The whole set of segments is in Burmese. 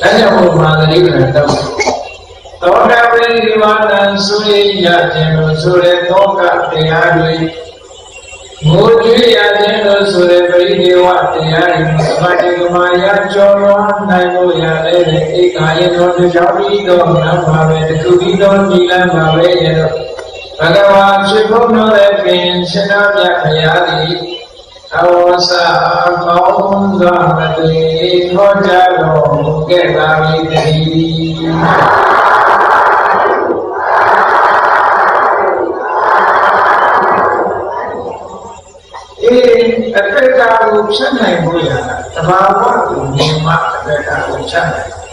ဒါကြောင့်ဘုရားသတိကတော့သောတာပတိဒီဝါဒံဆိုရရခြင်းလို့ဆိုတဲ့သောကတရားတွေငိုကြွေးရခြင်းလို့ဆိုတဲ့ပရိဒေဝတရားတွေသမာဓိကမာယကျော်လွန်နိုင်လို့ရတဲ့ဧကာယသောတရားပြီးတော့နတ်ပါပဲတခုပြီးတော့ဒီလမ်းပါပဲရတော့ဘဂဝါဖြစ်ဖို့တော့တဲ့ပင်ရှင်နာမြတ်ဘုရားသည် အဝဆာကောင်းစွာမတိဟောကြားတော်မူခဲ့ပါ၏တည်းအေးအတ္တကိုဖြတ်နိုင်ဖို့ရတာတဘာဝကိုမြင်မှအတ္တကိုဖြတ်နိုင်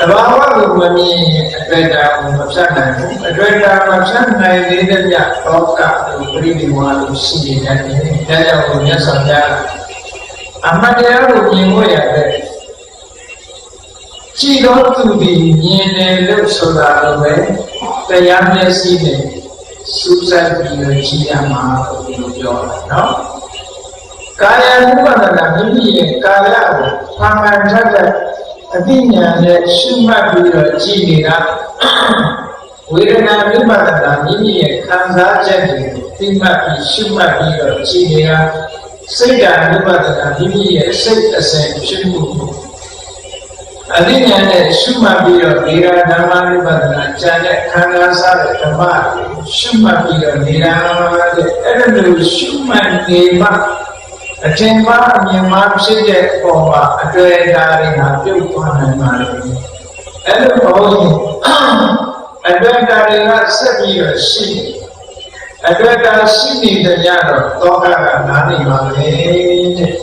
တဘာဝကိုမမြင်အတ္တကိုမဖြတ်နိုင်ဘူးအတ္တမဖြတ်နိုင်သေးတဲ့မြတ်သောကကိုပြိတိဝါလို့ရှိနေတယ်ဒါကြောင့်ကိုမြတ်စွာဘုရားအမှန်တရားကိုမြင်ဖို့ရတဲ့ကြည်တော်သူဒီမြင်တယ်လို့ဆိုတာတော့ပဲတရားမျက်စိနဲ့စူးစိုက်ပြီးတော့ကြည့်ရမှာလို့ပြောတာနော်ကာယ ानु ပါဒနာမိမိရဲ့ကာယကိုဖန်ခံတတ်တဲ့ အသိဉာဏ်နဲ့ရှုမှတ်ပြီးတော့ကြည့်နေတာဝေဒနာဝိပဿနာမိမိရဲ့ခံစားချက်တွေသိမှတ်ပြီးရှုမှတ်ပြီးတော့ကြည့်နေတာစိတ်ဓာတ်ဝိပဿနာမိမိရဲ့စိတ်အစဉ်ရှုမှုအသိဉာဏ်နဲ့ရှုမှတ်ပြီးတော့ဒေရာဓမ္မဝိပဿနာဉာဏ်နဲ့ခံစားစားတဲ့ဓမ္မရှုမှတ်ပြီးတော့ဒေရာတဲ့အဲ့လိုရှုမှတ်နေမှ အထင်မှားအမြင်မှားဖြစ်တဲ့အပေါ်မှာအတွေ့အတာတွေဟာပြုတ်သွားနိုင်ပါလေအဲ့လိုပေါ့ရင်အတွေ့အတာတွေကဆက်ပြီးတော့ရှိနေအတွေ့အတာရှိနေတဲ့ညတော့တောကကနားနေပါလေတဲ့